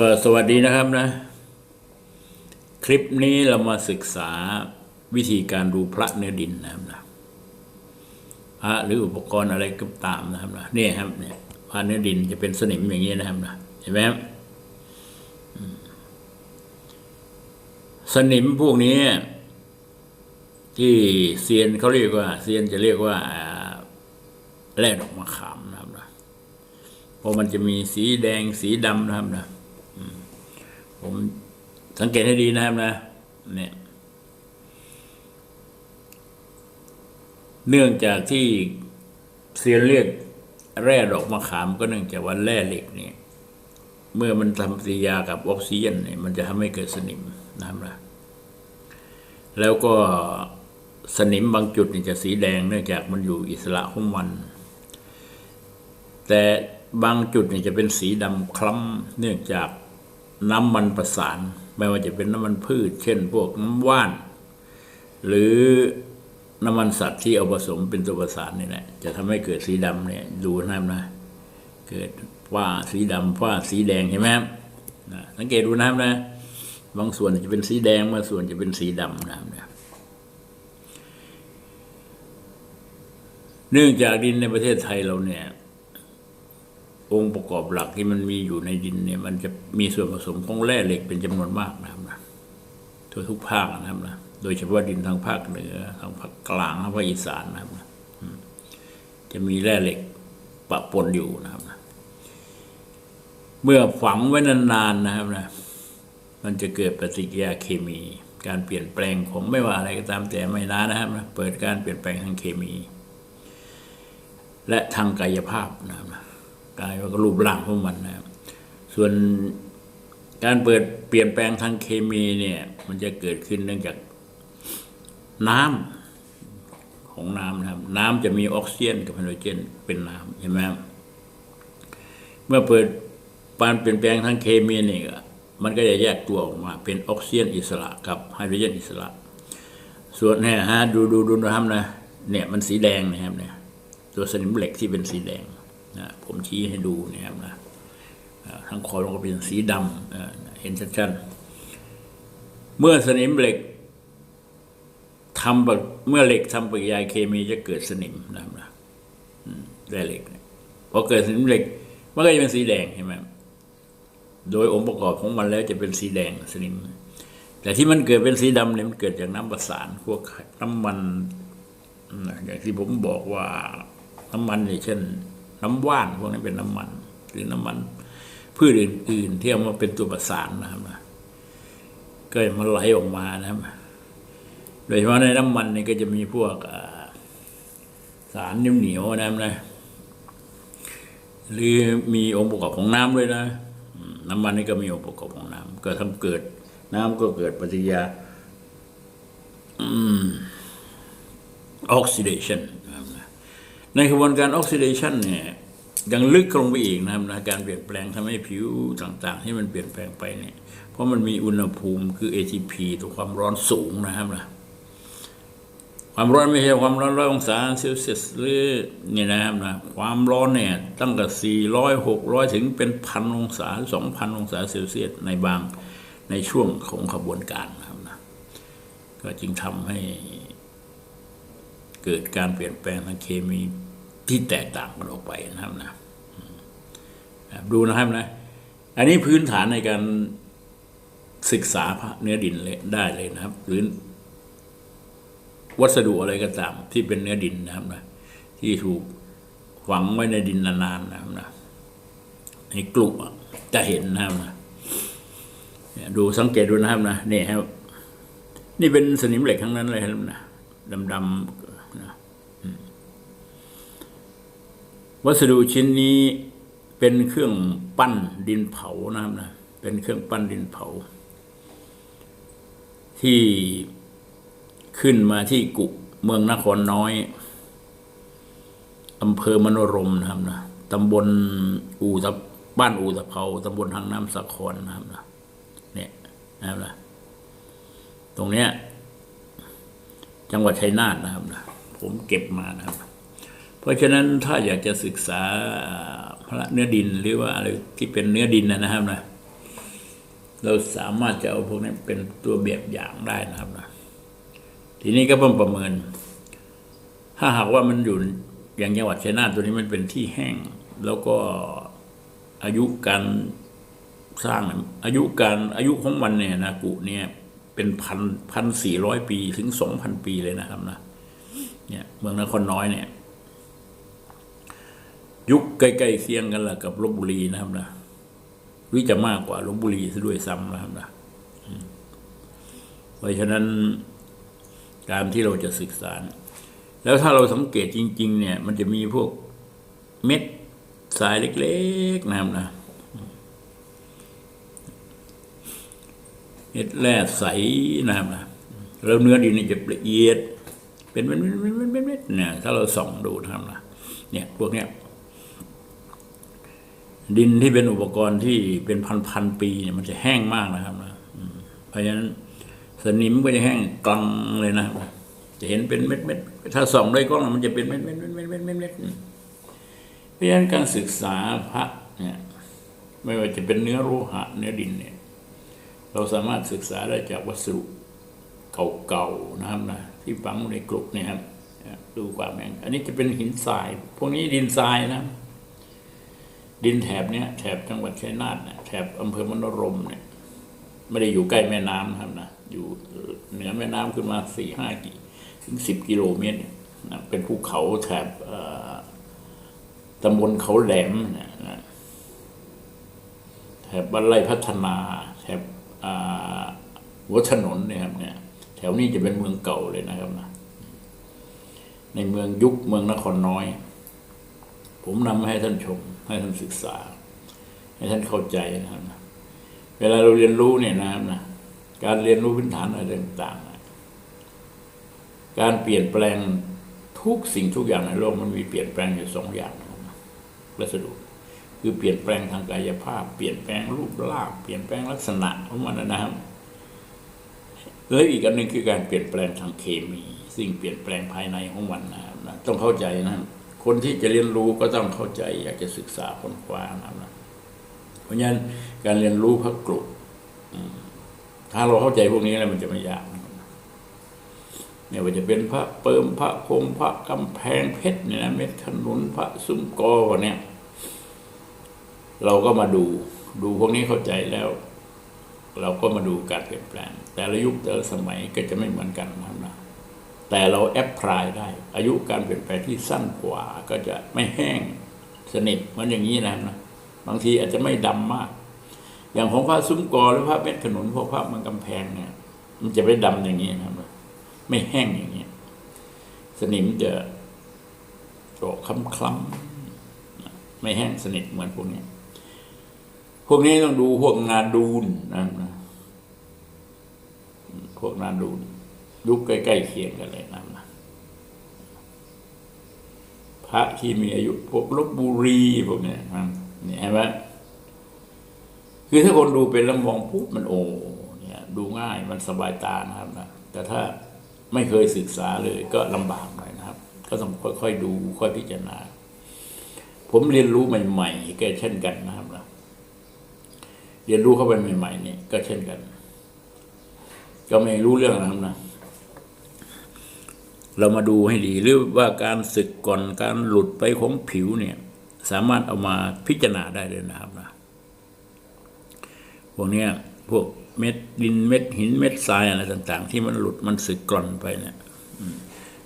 ก็สวัสดีนะครับนะ คลิปนี้เรามาศึกษาวิธีการดูพระเนื้อดินนะครับนะพระหรืออุปกรณ์อะไรก็ตามนะครับนะเนี่ยครับเนี่ยพระเนื้อดินจะเป็นสนิมอย่างนี้นะครับนะเห็นไหมครับสนิมพวกนี้ ที่เซียนเขาเรียกว่าเซียนจะเรียกว่าแร่ดอกมะขามนะครับนะเพราะมันจะมีสีแดงสีดำนะครับนะ ผมสังเกตให้ดีนะครับนะเนี่ยเนื่องจากที่เซียนเรียกแร่ดอกมะขามก็เนื่องจากว่าแร่เหล็กเนี่ยเมื่อมันทำปฏิกิริยากับออกซิเจนเนี่ยมันจะทำให้เกิดสนิมนะครับนะแล้วก็สนิมบางจุดเนี่ยจะสีแดงเนื่องจากมันอยู่อิสระของมัน แต่บางจุดเนี่ยจะเป็นสีดำคล้ำเนื่องจาก น้ำมันประสาน ไม่ว่าจะเป็นน้ำมันพืช เช่น พวกน้ำว่าน หรือน้ำมันสัตว์ที่เอาผสมเป็นตัวประสานนี่แหละจะทำให้เกิดสีดำเนี่ยดูนะครับนะ เกิดฝ้าสีดำฝ้าสีแดงเห็นไหมนะสังเกตดูนะครับนะ บางส่วนจะเป็นสีแดงบางส่วนจะเป็นสีดำนะครับนะเนื่องจากดินในประเทศไทยเราเนี่ย องค์ประกอบหลักที่มันมีอยู่ในดินเนี่ย มันจะมีส่วนผสมของแร่เหล็กเป็นจำนวนมากนะครับนะทั่วทุกภาคนะครับนะโดยเฉพาะดินทางภาคเหนือทางภาคกลางทางภาคอีสานนะครับนะจะมีแร่เหล็กปะปนอยู่นะครับนะเมื่อฝังไว้นานๆนะครับนะมันจะเกิดปฏิกิริยาเคมี การเปลี่ยนแปลงของไม่ว่าอะไรก็ตามแต่ไม่นานนะครับนะเปิดการเปลี่ยนแปลงทางเคมี และทางกายภาพนะครับนะ กายก็รูปร่างของมันนะครับส่วนการเปิดเปลี่ยนแปลงทางเคมีเนี่ย มันจะเกิดขึ้นเนื่องจากน้ำของน้ำนะครับ น้ำจะมีออกซิเจนกับไฮโดรเจนเป็นน้ำเห็นไหมครับเมื่อเปิดการเปลี่ยนแปลงทางเคมีนี่ก็มันก็จะแยกตัวออกมา เป็นออกซิเจนอิสระกับไฮโดรเจนอิสระ ส่วนเนี่ยฮะดูดูดูนะครับนะเนี่ยมันสีแดงนะครับเนี่ยตัวสนิมเหล็กที่เป็นสีแดง นะผมชี้ให้ดูนะครับนะทั้งคอลงก็เป็นสีดำเห็นชัดๆเมื่อสนิมเหล็กทำเมื่อเหล็กทำปฏิกิริยาเคมีจะเกิดสนิมนะครับนะได้เหล็กพอเกิดสนิมเหล็กมันก็จะเป็นสีแดงใช่ไหมโดยองค์ประกอบของมันแล้วจะเป็นสีแดงสนิม แต่ที่มันเกิดเป็นสีดำเนี่ยมันเกิดจากน้ำประสานพวกน้ำมันอย่างที่ผมบอกว่าน้ำมันอย่างเช่น น้ำว่านพวกนี้เป็นน้ำมัน หรือน้ำมันพืชอื่น ๆ ที่เอามาเป็นตัวประสานนะครับนะก็มันไหลออกมานะครับ โดยเฉพาะในน้ำมันนี่ก็จะมีพวกสารเหนียวๆนะครับนะหรือมีองค์ประกอบของน้ำด้วยนะน้ำมันนี่ก็มีองค์ประกอบของน้ำก็ทำเกิด น้ำก็เกิดปฏิกิริยาออกซิเดชัน ในกระบวนการออกซิเดชันเนี่ยยังลึกลงไปอีกนะครับนะการเปลี่ยนแปลงทำให้ผิวต่างๆ ที่มันเปลี่ยนแปลงไปเนี่ยเพราะมันมีอุณหภูมิคือ ATP ตัวความร้อนสูงนะครับนะความร้อนไม่ใช่ความร้อนร้อยองศาเซลเซียสหรือเนี่ยนะครับนะความร้อนเนี่ยตั้งแต่400 600 ถึงเป็นพันองศา 2,000 องศาเซลเซียสในบางในช่วงของขบวนการนะครับนะก็จึงทำให้เกิดการเปลี่ยนแปลงทางเคมี ที่แตกต่างกันออกไปนะครับนะดูนะครับนะ อันนี้พื้นฐานในการศึกษาพระเนื้อดินเลยได้เลยนะครับ หรือวัสดุอะไรก็ตาม ที่เป็นเนื้อดินนะครับนะที่ถูกฝังไว้ในดินนานๆนะครับนะในกลุ่มจะเห็นนะครับนะดูสังเกตดูนะครับนะนี่ครับ นี่เป็นสนิมเหล็กทั้งนั้นเลยครับนะดำๆนะอืม วัสดุชิ้นนี้เป็นเครื่องปั้นดินเผานะครับนะเป็นเครื่องปั้นดินเผา ที่ขึ้นมาที่กุเมืองนครน้อยอำเภอมโนรมนะครับนะตำบลอูตะบ้านอูตะเภาตำบลทางน้ำสะครนะครับนะเนี่ยนะครับนะตรงเนี้ยจังหวัดชัยนาทนะครับนะผมเก็บมานะครับ ราะฉะนั้นถ้าอยากจะศึกษาพระเนื้อดินหรือว่าอะไรที่เป็นเนื้อดินนะนะครับนะเราสามารถจะเอาพวกนี้เป็นตัวแบบอย่างได้นะครับนะทีนี้ก็ต้องประเมิน ถ้าหากว่ามันอยู่อย่างจังหวัดชัยนาทตัวนี้มันเป็นที่แห้ง แล้วก็อายุการสร้างอายุการอายุของมันเนี่ยนะกุเนี่ยเป็นพันพันสี่ร้อยปีถึงสองพันปีเลยนะครับนะเนี่ยเมืองนครน้อยเนี่ย ยุคใกล้ๆเคียงกันละกับลบบุรีนะครับนะวิจะมากกว่าลบบุรีซะด้วยซ้ำนะครับนะเพราะฉะนั้นการที่เราจะศึกษา แล้วถ้าเราสังเกตจริง ๆ เนี่ย มันจะมีพวกเม็ดทรายเล็ก ๆนะครับนะเม็ดแร่ใสนะครับนะแล้วเนื้อดินนี่จะละเอียด เป็นเม็ดๆๆๆๆเนี่ยถ้าเราส่องดูนะครับนะเนี่ยพวกเนี้ย ดินที่เป็นอุปกรณ์ที่เป็นพันๆปีเนี่ยมันจะแห้งมากนะครับนะเพราะฉะนั้นสนิมก็จะแห้งกลังเลยนะจะเห็นเป็นเม็ดๆถ้าส่องด้วยกล้องมันจะเป็นเม็ดๆๆๆๆๆเม็ดเม็ดเม็ดเพราะฉะนั้นการศึกษาพระเนี่ยไม่ว่าจะเป็นเนื้อโลหะเนื้อดินเนี่ย เราสามารถศึกษาได้จากวัสดุเก่าๆนะครับนะที่ฝังในกรุเนี่ยครับดูความแข็งอันนี้จะเป็นหินทราย พวกนี้ดินทรายนะ ดินแถบเนี้ยแถบจังหวัดชัยนาทเนี่ยแถบอำเภอมโนรมเนี่ยไม่ได้อยู่ใกล้แม่น้ำนะครับนะอยู่เหนือแม่น้ำขึ้นมาสี่ห้ากิถึงสิบกิโลเมตรเนี่ยนะเป็นภูเขาแถบตำบลเขาแหลมเนี่ยนะแถบบ้านไร่พัฒนา แถบอ่าหัวถนนเนี่ยครับเนี่ย แถวนี้จะเป็นเมืองเก่าเลยนะครับนะในเมืองยุคเมืองนครน้อย ผมนำมาให้ท่านชม ให้ท่านศึกษา ให้ท่านเข้าใจนะครับนะเวลาเราเรียนรู้เนี่ยนะครับนะการเรียนรู้พื้นฐานอะไรต่างๆ การเปลี่ยนแปลงทุกสิ่งทุกอย่างในโลกมันมีเปลี่ยนแปลงอยู่สองอย่างนะครับวัสดุคือเปลี่ยนแปลงทางกายภาพ เปลี่ยนแปลงรูปร่างเปลี่ยนแปลงลักษณะของมันนะครับแล้วอีกอันหนึ่งคือการเปลี่ยนแปลงทางเคมี สิ่งเปลี่ยนแปลงภายในของมันนะครับนะต้องเข้าใจนะครับ คนที่จะเรียนรู้ก็ต้องเข้าใจ อยากจะศึกษาค้นคว้านะครับนะเพราะฉะนั้นการเรียนรู้พระกรุอืมถ้าเราเข้าใจพวกนี้แล้วมันจะไม่ยากเนี่ยว่าจะเป็นพระเปิมพระคงพระกำแพงเพชรเนี่ยนะเม็ดขนุนพระซุ้มกอวเนี่ย เราก็มาดู ดูพวกนี้เข้าใจแล้ว เราก็มาดูการเปลี่ยนแปลง แต่ละยุคแต่ละสมัยก็จะไม่เหมือนกันนะครับนะ แต่เราแอพพลายได้ อายุการเปลี่ยนแปลงที่สั้นกว่าก็จะไม่แห้งสนิทเหมันอย่างนี้นะครับนะบางทีอาจจะไม่ดำมาก อย่างของพระซุ้มกอหรือพระเม็ดขนุนพวกพระมันกำแพงเนี่ย มันจะไม่ดำอย่างนี้นะครับไม่แห้งอย่างนี้สนิมจะโตคล้ำคล้ำไม่แห้งสนิทเหมือนพวกนี้พวกนี้ต้องดูพวกนาดูนนะครับนะพวกนาดูน ยุคใกล้ๆเคียงกันเลยนะนะพระที่มีอายุพวกลบบุรีพวกเนี้ยนะเนี่ยเห็นไหมคือถ้าคนดูเป็นล้วมองปุ๊บมันโอ้เนี่ยดูง่ายมันสบายตานะครับนะแต่ถ้าไม่เคยศึกษาเลยก็ลำบากหน่อยนะครับ ก็ต้องค่อยๆดูค่อยพิจารณา ผมเรียนรู้ใหม่ๆก็เช่นกันนะครับนะเรียนรู้เข้าไปใหม่ๆเนี่ยก็เช่นกัน ก็ไม่รู้เรื่องนะครับนะ เรามาดูให้ดีหรือว่าการสึกก่อนการหลุดไปของผิวเนี่ย สามารถเอามาพิจารณาได้เลยนะครับนะพวกเนี้ยพวกเม็ดดินเม็ดหินเม็ดทรายอะไรต่าง ๆ ที่มันหลุดมันสึกกร่อนไปเนี่ย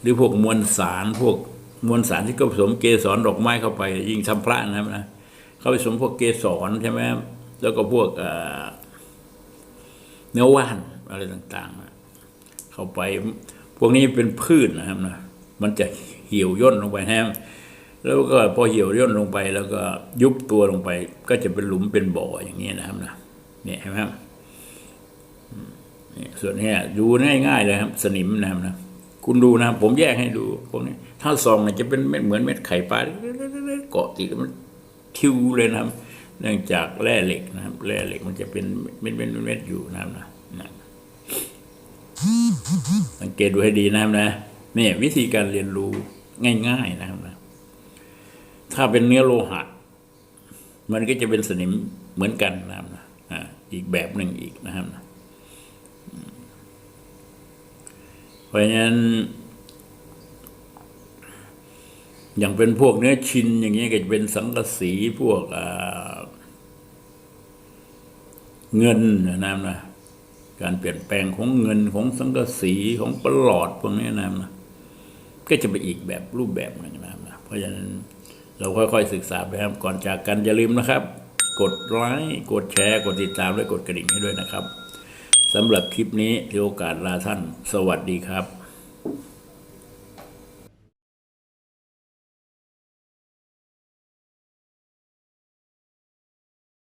หรือพวกมวลสารพวกมวลสารที่ก็ผสมเกสรดอกไม้เข้าไป ยิ่งทำพระนะครับนะเขาผสมพวกเกสรใช่ไหมแล้วก็พวกเนื้อว่านอะไรต่าง ๆ เข้าไป พวกนี้เป็นพืชนะครับนะมันจะเหี่ยวย่นลงไปนะแล้วก็พอเหี่ยวย่นลงไป แล้วก็ยุบตัวลงไป ก็จะเป็นหลุมเป็นบ่ออย่างนี้นะครับนะเนี่ยเห็นไหมครับเนี่ยส่วนนี้ดูง่ายๆเลยครับ สนิมนะครับนะคุณดูนะผมแยกให้ดูพวกนี้ถ้าซองเนี่ยจะเป็นเม็ดเหมือนเม็ดไข่ปลาเกาะติดมันทิวเลยนะครับ เนื่องจากแร่เหล็กนะครับ แร่เหล็กมันจะเป็นเม็ดเม็ดเม็ดๆอยู่นะครับนะ สังเกตดูให้ดีนะครับนะเนี่ยวิธีการเรียนรู้ง่าย ๆนะครับนะ ถ้าเป็นเนื้อโลหะ มันก็จะเป็นสนิมเหมือนกันนะครับนะอ่าอีกแบบหนึ่งอีกนะครับอืมเพราะฉะนั้นอย่างเป็นพวกเนื้อชินอย่างเงี้ยก็จะเป็นสังกะสีพวกเงินนะนะนะ การเปลี่ยนแปลงของเงินของสังกสีของประหลอดพวกนี้นะนะก็จะไปอีกแบบรูปแบบหนึ่งนะนะเพราะฉะนั้นเราค่อยๆศึกษาไปครับก่อนจากกันอย่าลืมนะครับ กดไลค์กดแชร์ กดติดตามและกดกระดิ่งให้ด้วยนะครับสำหรับคลิปนี้ที่โอกาสลาท่าน สวัสดีครับ